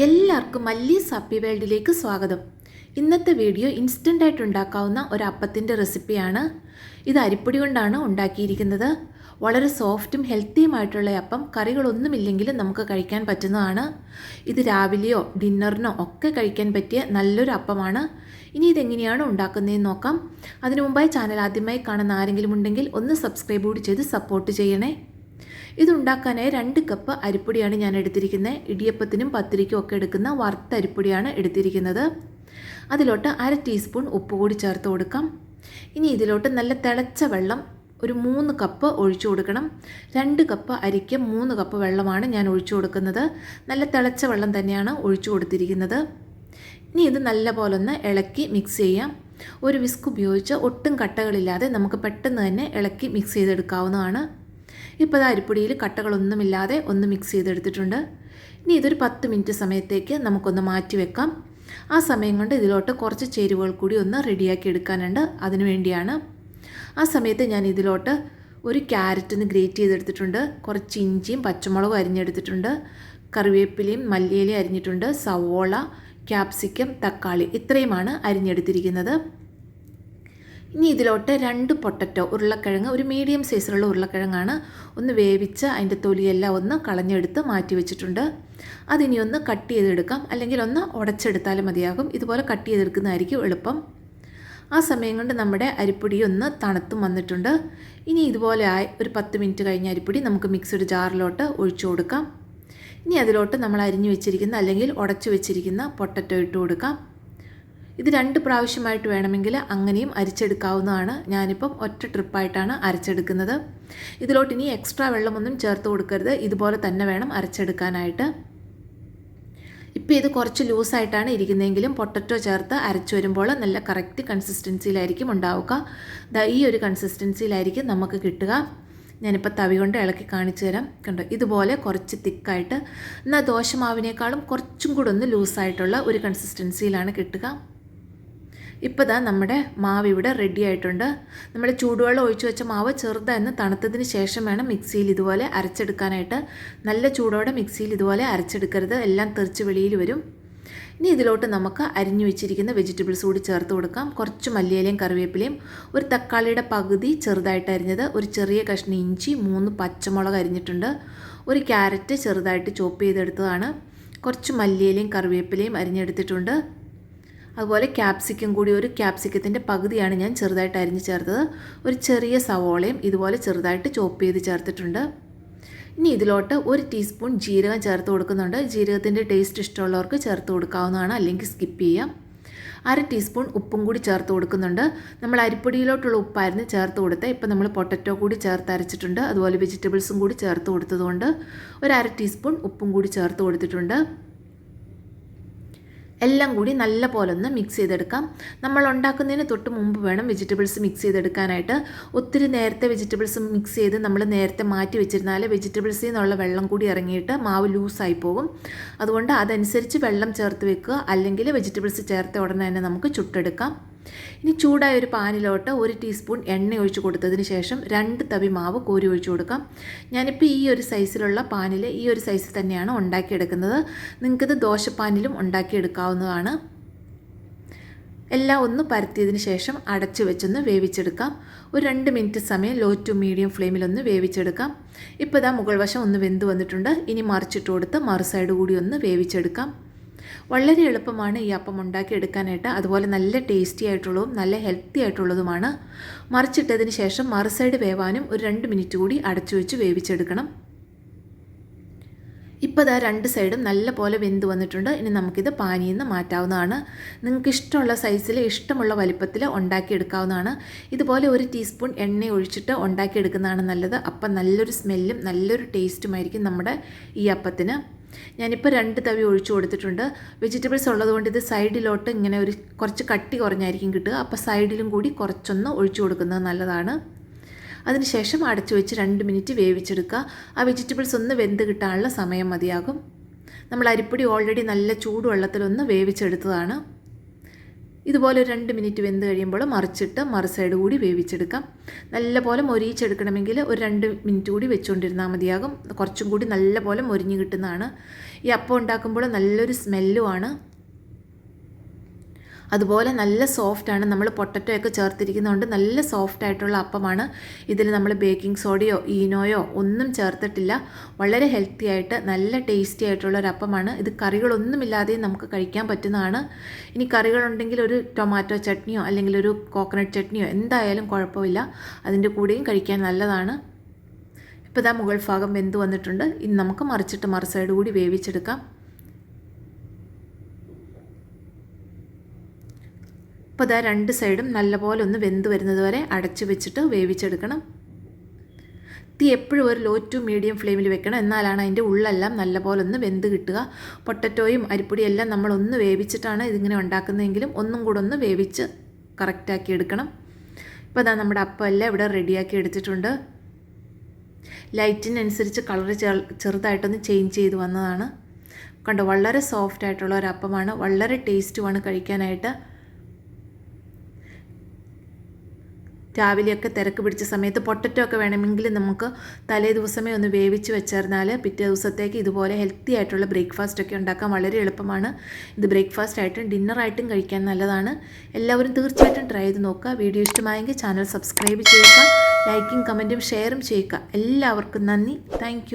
എല്ലാവർക്കും മല്ലി സപ്പി വേൾഡിലേക്ക് സ്വാഗതം. ഇന്നത്തെ വീഡിയോ ഇൻസ്റ്റന്റ് ആയിട്ട് ഉണ്ടാക്കാവുന്ന ഒരു അപ്പത്തിന്റെ റെസിപ്പിയാണ് ഇത് അരിപ്പൊടി കൊണ്ടാണ് ഉണ്ടാക്കിയിരിക്കുന്നത്. വളരെ സോഫ്റ്റും ഹെൽത്തിയുമായിട്ടുള്ള അപ്പം. കറികളൊന്നുമില്ലെങ്കിലും നമുക്ക് കഴിക്കാൻ പറ്റുന്നതാണ്. ഇത് രാവിലെയോ ഡിന്നറിനോ ഒക്കെ കഴിക്കാൻ പറ്റിയ നല്ലൊരു അപ്പമാണ്. ഇനി ഇതെങ്ങനെയാണ് ഉണ്ടാക്കുന്നതെന്ന് നോക്കാം. അതിനു മുമ്പായി ചാനൽ ആദ്യമായി കാണുന്ന ആരെങ്കിലും ഉണ്ടെങ്കിൽ ഒന്ന് സബ്സ്ക്രൈബ് കൂടി ചെയ്ത് സപ്പോർട്ട് ചെയ്യണേ. ഇതുണ്ടാക്കാനായി രണ്ട് കപ്പ് അരിപ്പൊടിയാണ് ഞാൻ എടുത്തിരിക്കുന്നത്. ഇടിയപ്പത്തിനും പത്തിരിക്കും ഒക്കെ എടുക്കുന്ന വറുത്ത അരിപ്പൊടിയാണ് എടുത്തിരിക്കുന്നത്. അതിലോട്ട് അര ടീസ്പൂൺ ഉപ്പ് കൂടി ചേർത്ത് കൊടുക്കാം. ഇനി ഇതിലോട്ട് നല്ല തിളച്ച വെള്ളം ഒരു മൂന്ന് കപ്പ് ഒഴിച്ചു കൊടുക്കണം. രണ്ട് കപ്പ് അരിക്ക് മൂന്ന് കപ്പ് വെള്ളമാണ് ഞാൻ ഒഴിച്ചു കൊടുക്കുന്നത്. നല്ല തിളച്ച വെള്ളം തന്നെയാണ് ഒഴിച്ചു കൊടുത്തിരിക്കുന്നത്. ഇനി ഇത് നല്ല പോലെ ഒന്ന് ഇളക്കി മിക്സ് ചെയ്യാം. ഒരു വിസ്ക് ഉപയോഗിച്ച് ഒട്ടും കട്ടകളില്ലാതെ നമുക്ക് പെട്ടെന്ന് തന്നെ ഇളക്കി മിക്സ് ചെയ്തെടുക്കാവുന്നതാണ്. ഇപ്പോൾ അത് അരിപ്പൊടിയിൽ കട്ടകളൊന്നുമില്ലാതെ ഒന്ന് മിക്സ് ചെയ്തെടുത്തിട്ടുണ്ട്. ഇനി ഇതൊരു പത്ത് മിനിറ്റ് സമയത്തേക്ക് നമുക്കൊന്ന് മാറ്റി വെക്കാം. ആ സമയം കൊണ്ട് ഇതിലോട്ട് കുറച്ച് ചേരുവകൾ കൂടി ഒന്ന് റെഡിയാക്കി എടുക്കാനുണ്ട്. അതിനു വേണ്ടിയാണ് ആ സമയത്ത് ഞാൻ ഇതിലോട്ട് ഒരു ക്യാരറ്റ് ഒന്ന് ഗ്രേറ്റ് ചെയ്തെടുത്തിട്ടുണ്ട്. കുറച്ച് ഇഞ്ചിയും പച്ചമുളകും അരിഞ്ഞെടുത്തിട്ടുണ്ട്. കറിവേപ്പിലയും മല്ലിയിലയും അരിഞ്ഞിട്ടുണ്ട്. സവോള ക്യാപ്സിക്കം തക്കാളി ഇത്രയുമാണ് അരിഞ്ഞെടുത്തിരിക്കുന്നത്. ഇനി ഇതിലോട്ട് രണ്ട് പൊട്ടറ്റോ ഉരുളക്കിഴങ്ങ് ഒരു മീഡിയം സൈസിലുള്ള ഉരുളക്കിഴങ്ങാണ് ഒന്ന് വേവിച്ച് അതിന്റെ തൊലിയെല്ലാം ഒന്ന് കളഞ്ഞെടുത്ത് മാറ്റി വെച്ചിട്ടുണ്ട്. അതിനി ഒന്ന് കട്ട് ചെയ്തെടുക്കാം. അല്ലെങ്കിൽ ഒന്ന് ഉടച്ചെടുത്താലും മതിയാകും. ഇതുപോലെ കട്ട് ചെയ്തെടുക്കുന്നതായിരിക്കും എളുപ്പം. ആ സമയം കൊണ്ട് നമ്മുടെ അരിപ്പൊടി ഒന്ന് തണുത്തും വന്നിട്ടുണ്ട്. ഇനി ഇതുപോലെ ആയി ഒരു പത്ത് മിനിറ്റ് കഴിഞ്ഞ അരിപ്പൊടി നമുക്ക് മിക്സഡ് ജാറിലോട്ട് ഒഴിച്ചു കൊടുക്കാം. ഇനി അതിലോട്ട് നമ്മൾ അരിഞ്ഞു വെച്ചിരിക്കുന്ന അല്ലെങ്കിൽ ഉടച്ചു വെച്ചിരിക്കുന്ന പൊട്ടറ്റോ ഇട്ട് കൊടുക്കാം. ഇത് രണ്ട് പ്രാവശ്യമായിട്ട് വേണമെങ്കിൽ അങ്ങനെയും അരിച്ചെടുക്കാവുന്നതാണ്. ഞാനിപ്പം ഒറ്റ ട്രിപ്പായിട്ടാണ് അരച്ചെടുക്കുന്നത്. ഇതിലോട്ട് ഇനി എക്സ്ട്രാ വെള്ളമൊന്നും ചേർത്ത് കൊടുക്കരുത്. ഇതുപോലെ തന്നെ വേണം അരച്ചെടുക്കാനായിട്ട്. ഇപ്പോൾ ഇത് കുറച്ച് ലൂസായിട്ടാണ് ഇരിക്കുന്നതെങ്കിലും പൊട്ടറ്റോ ചേർത്ത് അരച്ചു വരുമ്പോൾ നല്ല കറക്റ്റ് കൺസിസ്റ്റൻസിയിലായിരിക്കും ഉണ്ടാവുക. ഈ ഒരു കൺസിസ്റ്റൻസിയിലായിരിക്കും നമുക്ക് കിട്ടുക. ഞാനിപ്പോൾ തവി കൊണ്ട് ഇളക്കി കാണിച്ചു തരാം. കണ്ടോ ഇതുപോലെ കുറച്ച് തിക്കായിട്ട്. എന്നാൽ ദോശമാവിനേക്കാളും കുറച്ചും കൂടെ ഒന്ന് ലൂസായിട്ടുള്ള ഒരു കൺസിസ്റ്റൻസിയിലാണ് കിട്ടുക. ഇപ്പോൾ ദാ നമ്മുടെ മാവ് ഇവിടെ റെഡി ആയിട്ടുണ്ട്. നമ്മൾ ചൂടുവെള്ളം ഒഴിച്ചു വെച്ച മാവ് ചെറുതായിരുന്നു തണുത്തതിന് ശേഷം വേണം മിക്സിയിൽ ഇതുപോലെ അരച്ചെടുക്കാനായിട്ട്. നല്ല ചൂടോടെ മിക്സിയിൽ ഇതുപോലെ അരച്ചെടുക്കരുത്. എല്ലാം തെറിച്ച് വെളിയിൽ വരും. ഇനി ഇതിലോട്ട് നമുക്ക് അരിഞ്ഞു വെച്ചിരിക്കുന്ന വെജിറ്റബിൾസ് കൂടി ചേർത്ത് കൊടുക്കാം. കുറച്ച് മല്ലിയിലയും കറിവേപ്പിലയും ഒരു തക്കാളിയുടെ പകുതി ചെറുതായിട്ട് അരിഞ്ഞത് ഒരു ചെറിയ കഷ്ണം ഇഞ്ചി മൂന്ന് പച്ചമുളക് അരിഞ്ഞിട്ടുണ്ട്. ഒരു ക്യാരറ്റ് ചെറുതായിട്ട് ചോപ്പ് ചെയ്തെടുത്തതാണ്. കുറച്ച് മല്ലിയിലയും കറിവേപ്പിലയും അരിഞ്ഞെടുത്തിട്ടുണ്ട്. അതുപോലെ ക്യാപ്സിക്കം കൂടി ഒരു ക്യാപ്സിക്കത്തിന്റെ പകുതിയാണ് ഞാൻ ചെറുതായിട്ട് അരിഞ്ഞ് ചേർത്തത്. ഒരു ചെറിയ സവോളയും ഇതുപോലെ ചെറുതായിട്ട് ചോപ്പ് ചെയ്ത് ചേർത്തിട്ടുണ്ട്. ഇനി ഇതിലോട്ട് ഒരു ടീസ്പൂൺ ജീരകം ചേർത്ത് കൊടുക്കുന്നുണ്ട്. ജീരകത്തിന്റെ ടേസ്റ്റ് ഇഷ്ടമുള്ളവർക്ക് ചേർത്ത് കൊടുക്കാവുന്നതാണ്. അല്ലെങ്കിൽ സ്കിപ്പ് ചെയ്യാം. അര ടീസ്പൂൺ ഉപ്പും കൂടി ചേർത്ത് കൊടുക്കുന്നുണ്ട്. നമ്മൾ അരിപ്പൊടിയിലോട്ടുള്ള ഉപ്പായിരുന്നു ചേർത്ത് കൊടുത്തത്. ഇപ്പം നമ്മൾ പൊട്ടറ്റോ കൂടി ചേർത്ത് അരച്ചിട്ടുണ്ട്. അതുപോലെ വെജിറ്റബിൾസും കൂടി ചേർത്ത് കൊടുത്തതുകൊണ്ട് ഒരു അര ടീസ്പൂൺ ഉപ്പും കൂടി ചേർത്ത് കൊടുത്തിട്ടുണ്ട്. എല്ലാം കൂടി നല്ല പോലെ ഒന്ന് മിക്സ് ചെയ്തെടുക്കാം. നമ്മൾ ഉണ്ടാക്കുന്നതിന് തൊട്ട് മുമ്പ് വേണം വെജിറ്റബിൾസ് മിക്സ് ചെയ്തെടുക്കാനായിട്ട്. ഒത്തിരി നേരത്തെ വെജിറ്റബിൾസ് മിക്സ് ചെയ്ത് നമ്മൾ നേരത്തെ മാറ്റി വെച്ചിരുന്നാൽ വെജിറ്റബിൾസിൽ നിന്നുള്ള വെള്ളം കൂടി ഇറങ്ങിയിട്ട് മാവ് ലൂസായി പോകും. അതുകൊണ്ട് അതനുസരിച്ച് വെള്ളം ചേർത്ത് വെക്കുക. അല്ലെങ്കിൽ വെജിറ്റബിൾസ് ചേർത്ത് ഉടനെ തന്നെ നമുക്ക് ചുട്ടെടുക്കാം. ഇനി ചൂടായ ഒരു പാനിലോട്ട് ഒരു ടീസ്പൂൺ എണ്ണ ഒഴിച്ച് കൊടുത്തതിന് ശേഷം രണ്ട് തവി മാവ് കോരി ഒഴിച്ചു കൊടുക്കാം. ഞാനിപ്പോൾ ഈ ഒരു സൈസിലുള്ള പാനിൽ ഈ ഒരു സൈസിൽ തന്നെയാണ് ഉണ്ടാക്കിയെടുക്കുന്നത്. നിങ്ങൾക്കിത് ദോശപ്പാനിലും ഉണ്ടാക്കിയെടുക്കാവുന്നതാണ്. എല്ലാം ഒന്ന് പരത്തിയതിന് ശേഷം അടച്ചു വെച്ചൊന്ന് വേവിച്ചെടുക്കാം. ഒരു രണ്ട് മിനിറ്റ് സമയം ലോ ടു മീഡിയം ഫ്ലെയിമിലൊന്ന് വേവിച്ചെടുക്കാം. ഇപ്പോൾ ഇതാ മുകൾ വശം ഒന്ന് വെന്ത് വന്നിട്ടുണ്ട്. ഇനി മറിച്ചിട്ട് കൊടുത്ത് മറു സൈഡ് കൂടി ഒന്ന് വേവിച്ചെടുക്കാം. വളരെ എളുപ്പമാണ് ഈ അപ്പം ഉണ്ടാക്കിയെടുക്കാനായിട്ട്. അതുപോലെ നല്ല ടേസ്റ്റി ആയിട്ടുള്ളതും നല്ല ഹെൽത്തി ആയിട്ടുള്ളതുമാണ്. മറിച്ചിട്ടതിന് ശേഷം മറു സൈഡ് വേവാനും ഒരു രണ്ട് മിനിറ്റ് കൂടി അടച്ചു വെച്ച് വേവിച്ചെടുക്കണം. ഇപ്പോൾ ഇതാ രണ്ട് സൈഡും നല്ല പോലെ വെന്ത് വന്നിട്ടുണ്ട്. ഇനി നമുക്കിത് പാനിയിൽ നിന്ന് മാറ്റാവുന്നതാണ്. നിങ്ങൾക്ക് ഇഷ്ടമുള്ള സൈസിൽ ഇഷ്ടമുള്ള വലിപ്പത്തിൽ ഉണ്ടാക്കിയെടുക്കാവുന്നതാണ്. ഇതുപോലെ ഒരു ടീസ്പൂൺ എണ്ണ ഒഴിച്ചിട്ട് ഉണ്ടാക്കിയെടുക്കുന്നതാണ് നല്ലത്. അപ്പം നല്ലൊരു സ്മെല്ലും നല്ലൊരു ടേസ്റ്റുമായിരിക്കും നമ്മുടെ ഈ അപ്പത്തിന്. ഞാനിപ്പോൾ രണ്ട് തവി ഒഴിച്ചു കൊടുത്തിട്ടുണ്ട്. വെജിറ്റബിൾസ് ഉള്ളതുകൊണ്ട് ഇത് സൈഡിലോട്ട് ഇങ്ങനെ ഒരു കുറച്ച് കട്ടി കുറഞ്ഞായിരിക്കും കിട്ടുക. അപ്പോൾ സൈഡിലും കൂടി കുറച്ചൊന്ന് ഒഴിച്ചു കൊടുക്കുന്നത് നല്ലതാണ്. അതിനുശേഷം അടച്ചു വെച്ച് രണ്ട് മിനിറ്റ് വേവിച്ചെടുക്കുക. ആ വെജിറ്റബിൾസ് ഒന്ന് വെന്ത് കിട്ടാനുള്ള സമയം മതിയാകും. നമ്മൾ അരിപ്പൊടി ഓൾറെഡി നല്ല ചൂടുവെള്ളത്തിലൊന്ന് വേവിച്ചെടുത്തതാണ്. ഇതുപോലെ രണ്ട് മിനിറ്റ് വെന്ത് കഴിയുമ്പോൾ മറിച്ചിട്ട് മറു സൈഡ് കൂടി വേവിച്ചെടുക്കാം. നല്ലപോലെ മൊരിയിച്ചെടുക്കണമെങ്കിൽ ഒരു രണ്ട് മിനിറ്റ് കൂടി വെച്ചുകൊണ്ടിരുന്നാൽ മതിയാകും. കുറച്ചും കൂടി നല്ലപോലെ മൊരിഞ്ഞ് കിട്ടുന്നതാണ്. ഈ അപ്പം ഉണ്ടാക്കുമ്പോൾ നല്ലൊരു സ്മെല്ലുമാണ് അതുപോലെ നല്ല സോഫ്റ്റാണ് നമ്മൾ പൊട്ടറ്റോ ഒക്കെ ചേർത്തിരിക്കുന്നതുകൊണ്ട് നല്ല സോഫ്റ്റ് ആയിട്ടുള്ള അപ്പമാണ് ഇതിൽ നമ്മൾ ബേക്കിംഗ് സോഡയോ ഈനോയോ ഒന്നും ചേർത്തിട്ടില്ല. വളരെ ഹെൽത്തി ആയിട്ട് നല്ല ടേസ്റ്റി ആയിട്ടുള്ള ഒരു അപ്പമാണ്. ഇത് കറികളൊന്നുമില്ലാതെയും നമുക്ക് കഴിക്കാൻ പറ്റുന്നതാണ്. ഇനി കറികളുണ്ടെങ്കിൽ ഒരു ടൊമാറ്റോ ചട്നിയോ അല്ലെങ്കിൽ ഒരു കോക്കനട്ട് ചട്നിയോ എന്തായാലും കുഴപ്പമില്ല. അതിന്റെ കൂടെയും കഴിക്കാൻ നല്ലതാണ്. ഇപ്പോൾ ഇതാ മുകൾ ഭാഗം വെന്ത് വന്നിട്ടുണ്ട്. ഇനി നമുക്ക് മറിച്ചിട്ട് മറു കൂടി വേവിച്ചെടുക്കാം. അപ്പോൾ ഇതാ രണ്ട് സൈഡും നല്ലപോലെ ഒന്ന് വെന്ത് വരുന്നത് വരെ അടച്ചു വെച്ചിട്ട് വേവിച്ചെടുക്കണം. തീ എപ്പോഴും ഒരു ലോ ടു മീഡിയം ഫ്ലെയിമിൽ വെക്കണം. എന്നാലാണ് അതിന്റെ ഉള്ളെല്ലാം നല്ലപോലെ ഒന്ന് വെന്ത് കിട്ടുക. പൊട്ടറ്റോയും അരിപ്പൊടിയും എല്ലാം നമ്മൾ ഒന്ന് വേവിച്ചിട്ടാണ് ഇതിങ്ങനെ ഉണ്ടാക്കുന്നതെങ്കിലും ഒന്നും കൂടെ ഒന്ന് വേവിച്ച് കറക്റ്റാക്കി എടുക്കണം. ഇപ്പോൾ അതാ നമ്മുടെ അപ്പം എല്ലാം ഇവിടെ റെഡിയാക്കി എടുത്തിട്ടുണ്ട്. ലൈറ്റിനനുസരിച്ച് കളർ ചെറുതായിട്ടൊന്ന് ചേഞ്ച് ചെയ്ത് വന്നതാണ്. കണ്ടോ വളരെ സോഫ്റ്റ് ആയിട്ടുള്ള ഒരു അപ്പമാണ്. വളരെ ടേസ്റ്റുമാണ് കഴിക്കാനായിട്ട്. രാവിലെയൊക്കെ തിരക്ക് പിടിച്ച സമയത്ത് പൊട്ടറ്റോ ഒക്കെ വേണമെങ്കിൽ നമുക്ക് തലേ ദിവസമേ ഒന്ന് വേവിച്ച് വെച്ചിരുന്നാൽ പിറ്റേ ദിവസത്തേക്ക് ഇതുപോലെ ഹെൽത്തി ആയിട്ടുള്ള ബ്രേക്ക്ഫാസ്റ്റ് ഒക്കെ ഉണ്ടാക്കാൻ വളരെ എളുപ്പമാണ്. ഇത് ബ്രേക്ക്ഫാസ്റ്റ് ആയിട്ടും ഡിന്നറായിട്ടും കഴിക്കാൻ നല്ലതാണ്. എല്ലാവരും തീർച്ചയായിട്ടും ട്രൈ ചെയ്ത് നോക്കുക. വീഡിയോ ഇഷ്ടമായെങ്കിൽ ചാനൽ സബ്സ്ക്രൈബ് ചെയ്യുക. ലൈക്കും കമന്റും ഷെയറും ചെയ്യുക. എല്ലാവർക്കും നന്ദി. താങ്ക്